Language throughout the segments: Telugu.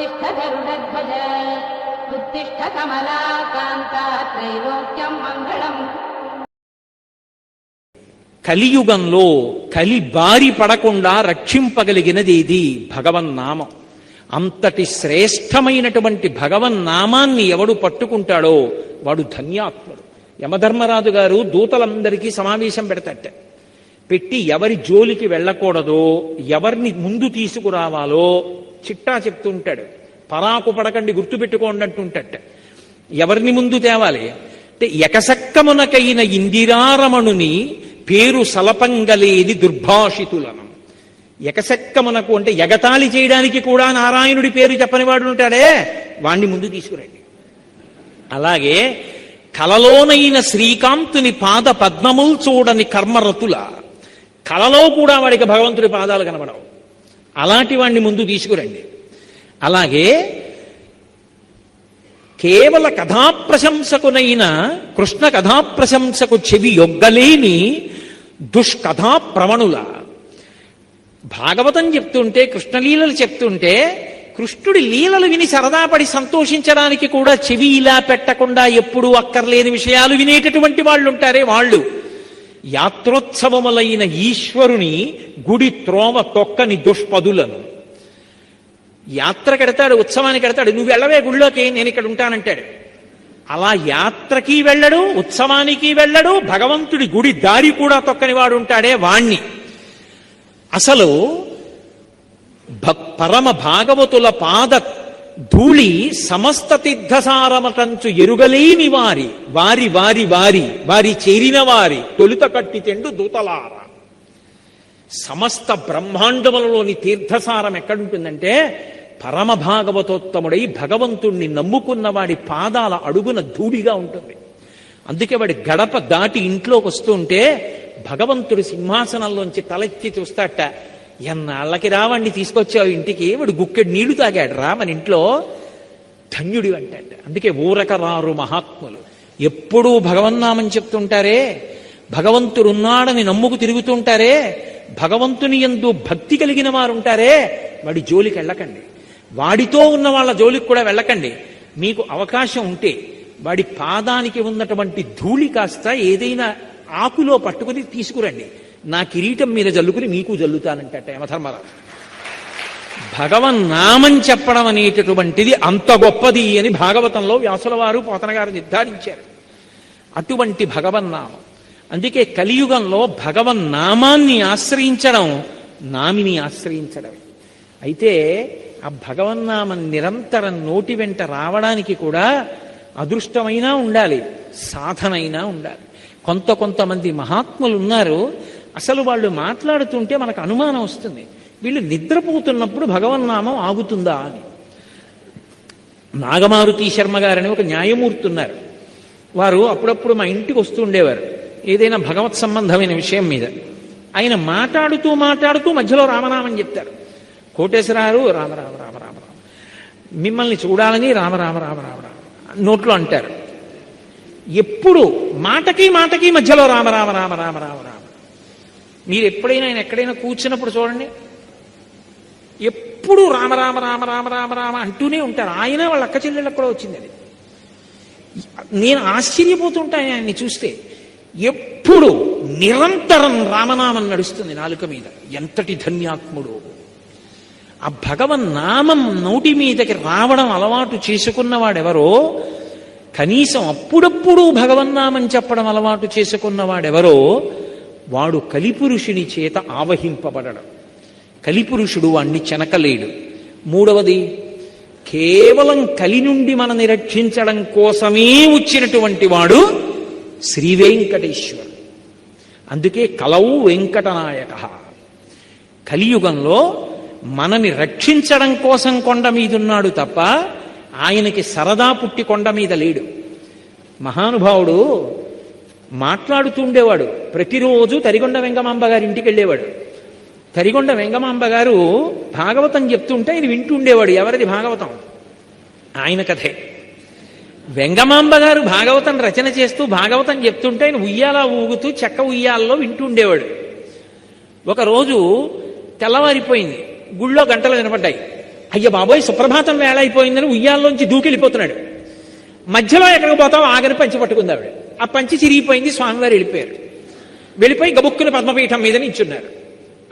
उत्तिष्ठ गरुडध्वज उत्तिष्ठ कमलाकान्ता त्रैलोक्यम् मङ्गलम् కలియుగంలో కలి బారి పడకుండా రక్షింపగలిగినది ఇది భగవన్నామం అంతటి శ్రేష్టమైనటువంటి భగవన్నామాన్ని ఎవడు పట్టుకుంటాడో వాడు ధన్యాత్ముడు యమధర్మరాజు గారు దూతలందరికీ సమావేశం పెడతట పెట్టి ఎవరి జోలికి వెళ్ళకూడదో ఎవరిని ముందు తీసుకురావాలో చిట్టా చెప్తుంటాడు పరాకు పడకండి గుర్తుపెట్టుకోండి అంటుంటట ఎవరిని ముందు తేవాలి? అంటే ఎకసక్కమునకైన ఇందిరారమణుని పేరు సలపంగలేది దుర్భాషితులనం. ఎకసెక్కమనకు అంటే ఎగతాళి చేయడానికి కూడా నారాయణుడి పేరు చెప్పనివాడు ఉంటాడే. వాణ్ణి ముందు తీసుకురండి. అలాగే కలలోనైన శ్రీకాంతుని పాద పద్మములు చూడని కర్మరతుల కలలో కూడా వాడికి భగవంతుడి పాదాలు కనబడవు. అలాంటి వాణ్ణి ముందు తీసుకురండి. అలాగే కేవల కథాప్రశంసకునైన కృష్ణ కథాప్రశంసకు చెవి యొగ్గలేని దుష్కథా ప్రవణుల భాగవతం చెప్తుంటే కృష్ణలీలలు చెప్తుంటే కృష్ణుడి లీలలు విని సరదాపడి సంతోషించడానికి కూడా చెవి ఇలా పెట్టకుండా ఎప్పుడూ అక్కర్లేని విషయాలు వినేటటువంటి వాళ్ళు ఉంటారే వాళ్ళు. యాత్రోత్సవములైన ఈశ్వరుని గుడి త్రోవ తొక్కని దుష్పదులను. యాత్ర కడతాడు ఉత్సవానికి కడతాడు. నువ్వు వెళ్ళవే గుళ్ళోకి నేను ఇక్కడ ఉంటానంటాడు. అలా యాత్రకి వెళ్ళడు ఉత్సవానికి వెళ్ళడు భగవంతుడి గుడి దారి కూడా తొక్కని వాడు ఉంటాడే వాణ్ణి. అసలు పరమ భాగవతుల పాద ధూళి సమస్త తీర్థసారమటంచు ఎరుగలేని వారి వారి వారి వారి వారి చేరిన వారి తొలుత కట్టి తెండు దూతలార. సమస్త బ్రహ్మాండములలోని తీర్థసారం ఎక్కడుంటుందంటే పరమ భాగవతోత్తముడై భగవంతుణ్ణి నమ్ముకున్న వాడి పాదాల అడుగున ధూళిగా ఉంటుంది. అందుకే వాడి గడప దాటి ఇంట్లోకి వస్తుంటే భగవంతుడి సింహాసనంలోంచి తలెత్తి చూస్తాట ఎన్నాళ్ళకి రావండి తీసుకొచ్చావు ఇంటికి? వాడు గుక్కెడు నీళ్ళు తాగాడు రా మన ఇంట్లో ధన్యుడి అంటాడు. అందుకే ఊరకరారు మహాత్ములు ఎప్పుడూ భగవన్నామని చెప్తుంటారే? భగవంతుడున్నాడని నమ్ముకు తిరుగుతుంటారే? భగవంతుని ఎందు భక్తి కలిగిన వారు ఉంటారే వాడి జోలికి వెళ్ళకండి. వాడితో ఉన్న వాళ్ళ జోలికి కూడా వెళ్ళకండి. మీకు అవకాశం ఉంటే వాడి పాదానికి ఉన్నటువంటి ధూళి కాస్త ఏదైనా ఆకులో పట్టుకుని తీసుకురండి. నా కిరీటం మీద జల్లుకుని మీకు జల్లుతానంట యమధర్మరాజు భగవన్నామం చెప్పడం అనేటటువంటిది అంత గొప్పది అని భాగవతంలో వ్యాసుల వారు పోతన గారు నిర్ధారించారు. అటువంటి భగవన్నామం అందుకే కలియుగంలో భగవన్నామాన్ని ఆశ్రయించడం నామిని ఆశ్రయించడమే అయితే ఆ భగవన్నామం నిరంతరం నోటి వెంట రావడానికి కూడా అదృష్టమైనా ఉండాలి సాధనైనా ఉండాలి. కొంత కొంతమంది మహాత్ములు ఉన్నారు అసలు వాళ్ళు మాట్లాడుతుంటే మనకు అనుమానం వస్తుంది. వీళ్ళు నిద్రపోతున్నప్పుడు భగవన్నామం ఆగుతుందా అని. నాగమారుతి శర్మ గారని ఒక న్యాయమూర్తి ఉన్నారు. వారు అప్పుడప్పుడు మా ఇంటికి వస్తూ ఉండేవారు. ఏదైనా భగవత్ సంబంధమైన విషయం మీద ఆయన మాట్లాడుతూ మాట్లాడుతూ మధ్యలో రామనామం చెప్తారు కోటేశ్వరారు రామ రామ రామ రామ రామ మిమ్మల్ని చూడాలని రామ రామ రామ రామ రామ నోట్లో అంటారు ఎప్పుడు మాటకి మాటకి మధ్యలో రామ రామ రామ రామ రామ రామ మీరు ఎప్పుడైనా ఆయన ఎక్కడైనా కూర్చున్నప్పుడు చూడండి ఎప్పుడు రామ రామ రామ రామ రామ రామ అంటూనే ఉంటారు ఆయన వాళ్ళ అక్క చెల్లెళ్ళకు కూడా వచ్చింది అది నేను ఆశ్చర్యపోతుంటాను ఆయన్ని చూస్తే ఎప్పుడు నిరంతరం రామనామం నడుస్తుంది నాలుక మీద. ఎంతటి ధన్యాత్ముడు. ఆ భగవన్ నామం నోటి మీదకి రావడం అలవాటు చేసుకున్నవాడెవరో కనీసం అప్పుడప్పుడు భగవన్నామం చెప్పడం అలవాటు చేసుకున్నవాడెవరో వాడు కలిపురుషుని చేత ఆవహింపబడడం. కలిపురుషుడు వాణ్ణి చెనకలేడు. మూడవది కేవలం కలి నుండి మనని రక్షించడం కోసమే వచ్చినటువంటి వాడు శ్రీ వెంకటేశ్వరుడు. అందుకే కలవు వెంకటనాయక. కలియుగంలో మనని రక్షించడం కోసం కొండ మీదున్నాడు తప్ప ఆయనకి సరదా పుట్టి కొండ మీద లేడు. మహానుభావుడు మాట్లాడుతుండేవాడు. ప్రతిరోజు తరిగొండ వెంగమాంబ గారి ఇంటికి వెళ్ళేవాడు. తరిగొండ వెంగమాంబ గారు భాగవతం చెప్తుంటే ఆయన వింటుండేవాడు. ఎవరిది భాగవతం? ఆయన కథే. వెంగమాంబ గారు భాగవతం రచన చేస్తూ భాగవతం చెప్తుంటే ఆయన ఉయ్యాల ఊగుతూ చెక్క ఉయ్యాలలో వింటూ ఉండేవాడు. ఒకరోజు తెల్లవారిపోయింది. గుళ్ళో గంటలు వినపడ్డాయి. అయ్య బాబోయ్ సుప్రభాతం వేళ అయిపోయిందని ఉయ్యాల్లోంచి దూకెళ్ళిపోతున్నాడు. మధ్యలో ఎక్కడికి పోతావు ఆగని పంచి పట్టుకుంది ఆవిడ ఆ పంచి చిరిగిపోయింది స్వామివారు వెళ్ళిపోయారు. వెళ్ళిపోయి గబుక్కున పద్మపీఠం మీద నించున్నారు.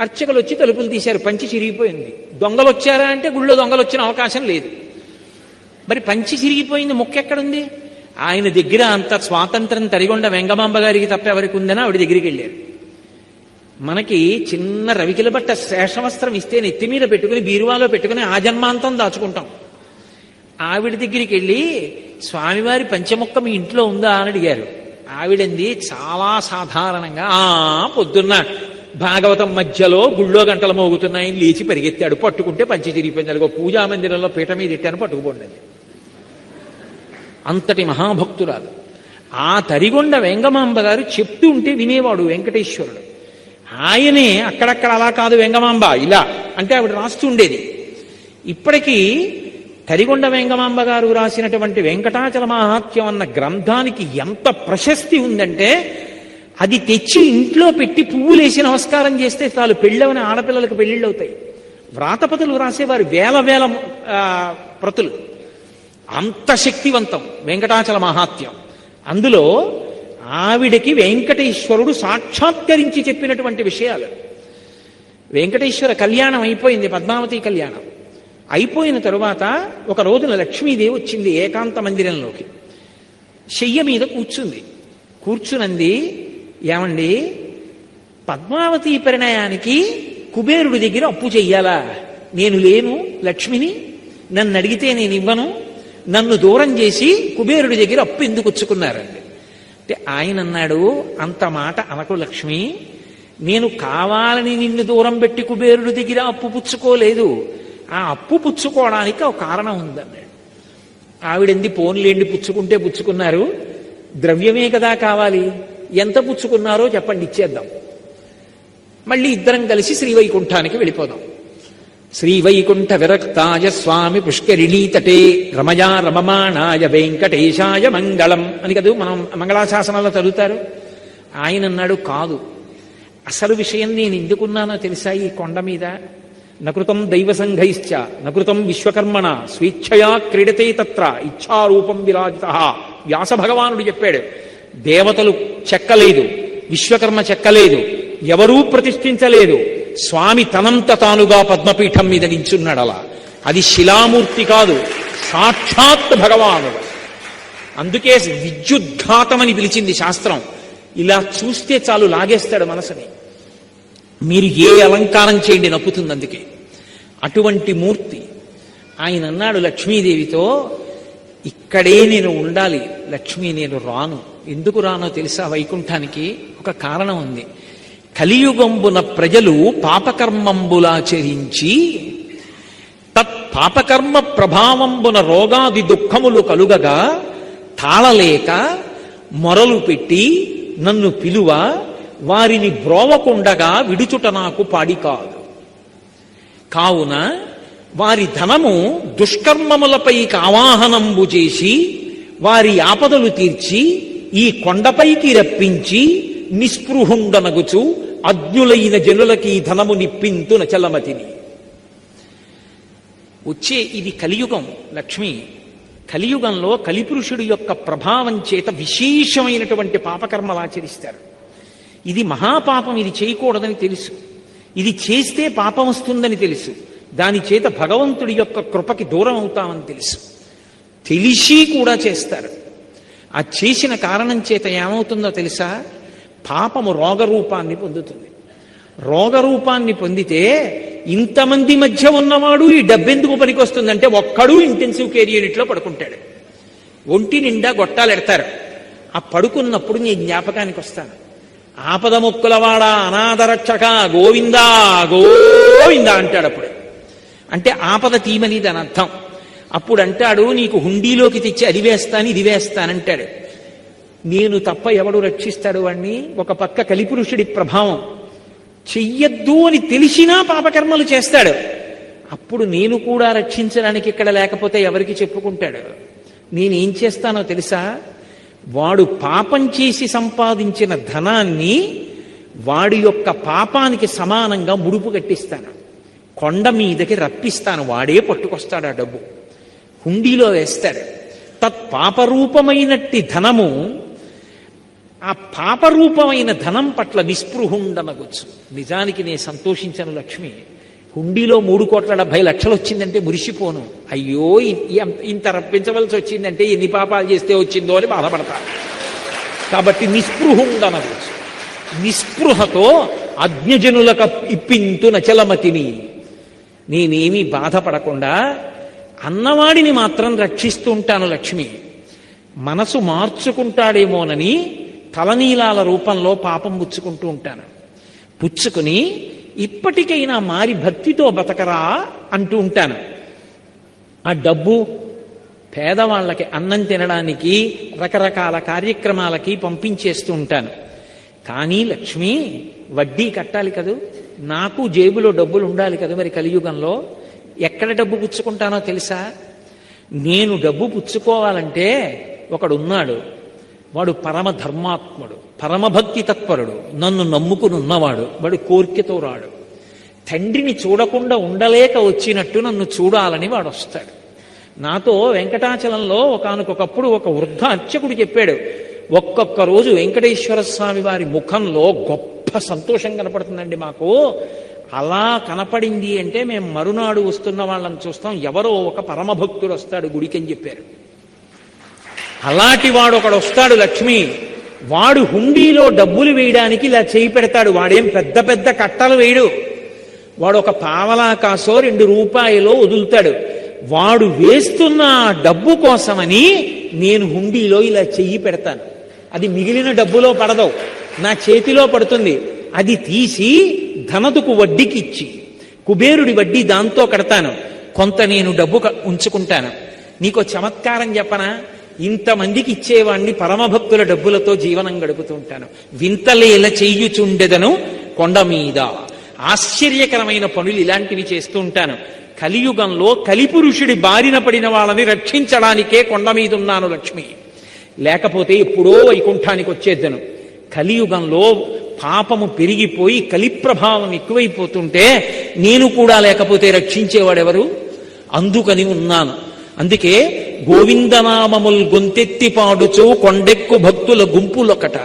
అర్చకులు వచ్చి తలుపులు తీశారు పంచి చిరిగిపోయింది. దొంగలు వచ్చారా అంటే గుళ్ళో దొంగలు వచ్చిన అవకాశం లేదు. మరి పంచి చిరిగిపోయింది ముక్కెక్కడుంది ఆయన దగ్గర అంత స్వాతంత్రం తరిగొండ వెంగమాంబ గారికి తప్ప ఎవరికి ఉందని ఆవిడ దగ్గరికి వెళ్ళారు. మనకి చిన్న రవికిల బట్ట శేషవస్త్రం ఇస్తే నెత్తి మీద పెట్టుకుని బీరువాలో పెట్టుకుని ఆ జన్మాంతం దాచుకుంటాం. ఆవిడ దగ్గరికి వెళ్ళి స్వామివారి పంచముక్క మీ ఇంట్లో ఉందా? అని అడిగారు. ఆవిడంది చాలా సాధారణంగా ఆ పొద్దున్న భాగవతం మధ్యలో గుళ్ళో గంటలు మోగుతున్నాయని లేచి పరిగెత్తాడు. పట్టుకుంటే పంచి తిరిగిపోయింది అదిగో పూజా మందిరంలో పీట మీద ఇట్టాను పట్టుకుపోండి అంతటి మహాభక్తురాలు. ఆ తరిగొండ వెంగమాంబ గారు చెప్తూ ఉంటే వినేవాడు వెంకటేశ్వరుడు. ఆయనే అక్కడక్కడ అలా కాదు వెంగమాంబ ఇలా అంటే ఆవిడ రాస్తూ ఉండేది. ఇప్పటికీ తరిగొండ వెంగమాంబ గారు రాసినటువంటి వెంకటాచల మహాత్యం అన్న గ్రంథానికి ఎంత ప్రశస్తి ఉందంటే అది తెచ్చి ఇంట్లో పెట్టి పువ్వులేసి నమస్కారం చేస్తే చాలు పెళ్ళవని ఆడపిల్లలకు పెళ్ళిళ్ళు అవుతాయి వ్రాతపతులు రాసేవారు వేల వేల ప్రతులు. అంత శక్తివంతం వెంకటాచల మహాత్యం అందులో ఆవిడకి వెంకటేశ్వరుడు సాక్షాత్కరించి చెప్పినటువంటి విషయాలు. వెంకటేశ్వర కళ్యాణం అయిపోయింది పద్మావతి కళ్యాణం. అయిపోయిన తరువాత ఒక రోజున లక్ష్మీదేవి వచ్చింది ఏకాంత మందిరంలోకి. శయ్య మీద కూర్చుంది. కూర్చునంది ఏమండి పద్మావతి పరిణయానికి కుబేరుడి దగ్గర అప్పు చెయ్యాలా? నేను లేను లక్ష్మిని? నన్ను అడిగితే నేను ఇవ్వను నన్ను దూరం చేసి కుబేరుడి దగ్గర అప్పు ఎందుకు వచ్చుకున్నారండి? అంటే ఆయన అన్నాడు అంత మాట అనకు లక్ష్మి. నేను కావాలని నిన్ను దూరం పెట్టి కుబేరుడి దగ్గర అప్పు పుచ్చుకోలేదు. ఆ అప్పు పుచ్చుకోవడానికి ఒక కారణం ఉందన్నాడు. ఆవిడంది పోన్లేండి పుచ్చుకుంటే పుచ్చుకున్నారు. ద్రవ్యమే కదా కావాలి. ఎంత పుచ్చుకున్నారో చెప్పండి ఇచ్చేద్దాం. మళ్ళీ ఇద్దరం కలిసి శ్రీవైకుంఠానికి వెళ్ళిపోదాం. శ్రీవైకుంఠ విరక్తాయ స్వామి పుష్కరిణీ తటే రమయా రమమాణాయ వెంకటేశాయ మంగళం అని కదూ మనం మంగళాశాసనాల్లో చదువుతారు. ఆయన అన్నాడు కాదు. అసలు విషయం నేను ఎందుకున్నానో తెలుసా ఈ కొండ మీద? నకృతం దైవ సంఘైశ్చ నకృతం విశ్వకర్మణ స్వేచ్ఛయా క్రీడతే తత్ర ఇచ్ఛారూపం విరాజిత. వ్యాస భగవానుడు చెప్పాడు దేవతలు చెక్కలేదు విశ్వకర్మ చెక్కలేదు ఎవరూ ప్రతిష్ఠించలేదు స్వామి తనంత తానుగా పద్మపీఠం మీద నించున్నాడు అలా అది శిలామూర్తి కాదు సాక్షాత్ భగవానుడు. అందుకే విద్యుద్ఘాతమని పిలిచింది శాస్త్రం. ఇలా చూస్తే చాలు లాగేస్తాడు మనసుని. మీరు ఏ అలంకారం చేయండి నప్పుతుంది అందుకే అటువంటి మూర్తి. ఆయన అన్నాడు లక్ష్మీదేవితో ఇక్కడే నేను ఉండాలి. లక్ష్మి నేను రాను. ఎందుకు రానో తెలుసా? వైకుంఠానికి ఒక కారణం ఉంది. కలియుగంబున ప్రజలు పాపకర్మంబులాచరించి తత్పాపకర్మ ప్రభావంబున రోగాది దుఃఖములు కలుగగా తాళలేక మొరలు పెట్టి నన్ను పిలువ వారిని బ్రోవకుండగా విడుచుట నాకు పాడి కాదు. కావున వారి ధనము దుష్కర్మములపైకి ఆవాహనంబు చేసి వారి ఆపదలు తీర్చి ఈ కొండపైకి రప్పించి నిస్పృహుండనగుచు అజ్ఞులైన జనులకి ఈ ధనము నిప్పింతున చలమతిని వచ్చే ఇది కలియుగం లక్ష్మి. కలియుగంలో కలిపురుషుడు యొక్క ప్రభావం చేత విశేషమైనటువంటి పాపకర్మలు ఆచరిస్తారు. ఇది మహాపాపం ఇది చేయకూడదని తెలుసు. ఇది చేస్తే పాపం వస్తుందని తెలుసు. దాని చేత భగవంతుడి యొక్క కృపకి దూరం అవుతామని తెలుసు. తెలిసి కూడా చేస్తారు. ఆ చేసిన కారణం చేత ఏమవుతుందో తెలుసా? పాపము రోగరూపాన్ని పొందుతుంది. రోగరూపాన్ని పొందితే ఇంతమంది మధ్య ఉన్నవాడు ఈ డబ్బెందుకు పనికొస్తుందంటే ఒక్కడు ఇంటెన్సివ్ కేర్ యూనిట్లో పడుకుంటాడు. ఒంటి నిండా గొట్టాలు ఎడతారు. ఆ పడుకున్నప్పుడు నీ జ్ఞాపకానికి వస్తాను. ఆపద మొక్కులవాడ అనాథరక్షక గోవిందా గోవిందా అంటాడు అప్పుడు. అంటే ఆపద తీమని దాని అర్థం. అప్పుడు అంటాడు నీకు హుండీలోకి తెచ్చి అది వేస్తాను ఇది వేస్తానంటాడు నేను తప్ప ఎవడు రక్షిస్తాడు వాణ్ణి? ఒక పక్క కలిపురుషుడి ప్రభావం. చెయ్యొద్దు అని తెలిసినా పాపకర్మలు చేస్తాడు. అప్పుడు నేను కూడా రక్షించడానికి ఇక్కడ లేకపోతే ఎవరికి చెప్పుకుంటాడు? నేనేం చేస్తానో తెలుసా? వాడు పాపం చేసి సంపాదించిన ధనాన్ని వాడి యొక్క పాపానికి సమానంగా ముడుపు కట్టిస్తాను. కొండ మీదకి రప్పిస్తాను. వాడే పట్టుకొస్తాడు ఆ డబ్బు. హుండీలో వేస్తాడు. తత్ పాపరూపమైనట్టి ధనము ఆ పాపరూపమైన ధనం పట్ల నిస్పృహుండనగొచ్చు నిజానికి నేను సంతోషించను లక్ష్మి. హుండీలో మూడు కోట్ల డెబ్బై లక్షలు వచ్చిందంటే మురిసిపోను. అయ్యో ఇంత రప్పించవలసి వచ్చిందంటే ఎన్ని పాపాలు చేస్తే వచ్చిందో అని బాధపడతాను కాబట్టి నిస్పృహుండనగొచ్చు నిస్పృహతో అజ్ఞజనులకు ఇప్పింతు నచలమతిని నేనేమీ బాధపడకుండా అన్నవాడిని మాత్రం రక్షిస్తూ ఉంటాను లక్ష్మి. మనసు మార్చుకుంటాడేమోనని తలనీలాల రూపంలో పాపం పుచ్చుకుంటూ ఉంటాను. పుచ్చుకుని ఇప్పటికైనా మారి భక్తితో బతకరా అంటూ ఉంటాను. ఆ డబ్బు పేదవాళ్ళకి అన్నం తినడానికి రకరకాల కార్యక్రమాలకి పంపించేస్తూ ఉంటాను. కానీ లక్ష్మి వడ్డీ కట్టాలి కదూ? నాకు జేబులో డబ్బులు ఉండాలి కదా మరి కలియుగంలో? ఎక్కడ డబ్బు పుచ్చుకుంటానో తెలుసా? నేను డబ్బు పుచ్చుకోవాలంటే ఒకడున్నాడు. వాడు పరమ ధర్మాత్ముడు పరమభక్తి తత్పరుడు నన్ను నమ్ముకుని ఉన్నవాడు వాడు కోరికతో రాడు తండ్రిని చూడకుండా ఉండలేక వచ్చినట్టు నన్ను చూడాలని వాడు వస్తాడు నాతో వెంకటాచలంలో ఒకనకొకప్పుడు ఒక వృద్ధ అర్చకుడు చెప్పాడు ఒక్కొక్క రోజు వెంకటేశ్వర స్వామి వారి ముఖంలో గొప్ప సంతోషం కనపడుతుందండి మాకు. అలా కనపడింది అంటే మేము మరునాడు వస్తున్న వాళ్ళని చూస్తాం. ఎవరో ఒక పరమభక్తుడు వస్తాడు గుడికి అని చెప్పారు. అలాంటి వాడు ఒకడు వస్తాడు లక్ష్మి. వాడు హుండీలో డబ్బులు వేయడానికి ఇలా చేయి పెడతాడు. వాడేం పెద్ద పెద్ద కట్టలు వేయడు. వాడు ఒక పావలా కాసో రెండు రూపాయలో వదులుతాడు. వాడు వేస్తున్న డబ్బు కోసమని నేను హుండీలో ఇలా చెయ్యి పెడతాను. అది మిగిలిన డబ్బులో పడదు. నా చేతిలో పడుతుంది. అది తీసి ధనదుకు వడ్డీకి ఇచ్చి కుబేరుడి వడ్డీ దాంతో కడతాను. కొంత నేను డబ్బు ఉంచుకుంటాను. నీకు చమత్కారం చెప్పనా? ఇంతమందికి ఇచ్చేవాణ్ణి పరమభక్తుల డబ్బులతో జీవనం గడుపుతూ ఉంటాను వింతలేల చెయ్యుచుండెదను కొండ మీద. ఆశ్చర్యకరమైన పనులు ఇలాంటివి చేస్తూ ఉంటాను కలియుగంలో కలిపురుషుడి బారిన పడిన వాళ్ళని రక్షించడానికే కొండ మీద ఉన్నాను లక్ష్మి. లేకపోతే ఎప్పుడో వైకుంఠానికి వచ్చేద్దను. కలియుగంలో పాపము పెరిగిపోయి కలి ప్రభావం ఎక్కువైపోతుంటే నేను కూడా లేకపోతే రక్షించేవాడెవరు? అందుకని ఉన్నాను. అందుకే గోవిందనామముల్ గొంతెత్తి పాడుచు కొండెక్కు భక్తుల గుంపులొకట.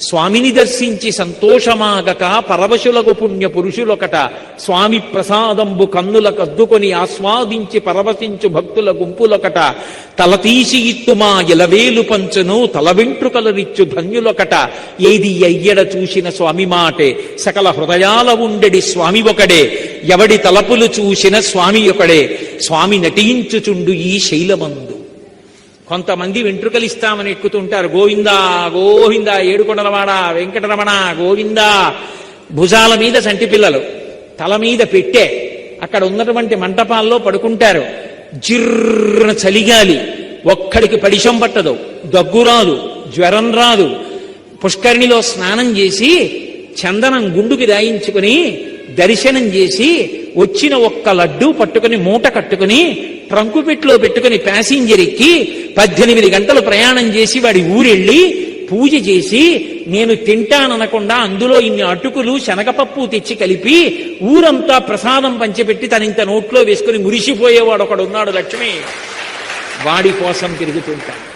స్వామిని దర్శించి సంతోషమాగక పరవశులకు పుణ్య పురుషులొకట. స్వామి ప్రసాదంబు కన్నుల కద్దుకొని ఆస్వాదించి పరవశించు భక్తుల గుంపులొకట. తల తీసి ఇత్తుమా ఎలవేలు పంచును తల వెంట్రుకలరిచ్చు ధన్యులొకట. ఏది అయ్యడ చూసిన స్వామి మాటే. సకల హృదయాల ఉండెడి స్వామి ఒకడే. ఎవడి తలపులు చూసిన స్వామి ఒకడే. స్వామి నటించుచుండు ఈ శైలమందు. కొంతమంది వెంట్రుకలు ఇస్తామని ఎక్కుతుంటారు. గోవిందా గోవిందా ఏడుకొండలవాడ వెంకటరమణ గోవిందా. భుజాల మీద సంటి పిల్లలు తల మీద పెట్టే అక్కడ ఉన్నటువంటి మంటపాల్లో పడుకుంటారు. జిర్రన చలిగాలి. ఒక్కడికి పడిశం పట్టదు. దగ్గు రాదు జ్వరం రాదు. పుష్కరిణిలో స్నానం చేసి చందనం గుండుకి రాయించుకుని దర్శనం చేసి వచ్చిన ఒక్క లడ్డు పట్టుకుని మూట కట్టుకుని ట్రంకు పెట్టులో పెట్టుకుని ప్యాసింజర్ ఎక్కి పద్దెనిమిది గంటలు ప్రయాణం చేసి వాడి ఊరెళ్ళి పూజ చేసి నేను తింటాననకుండా అందులో ఇన్ని అటుకులు శనగపప్పు తెచ్చి కలిపి ఊరంతా ప్రసాదం పంచిపెట్టి తన ఇంత నోట్లో వేసుకుని మురిసిపోయేవాడు ఒకడు ఉన్నాడు లక్ష్మి. వాడి కోసం తిరుగుతుంటాను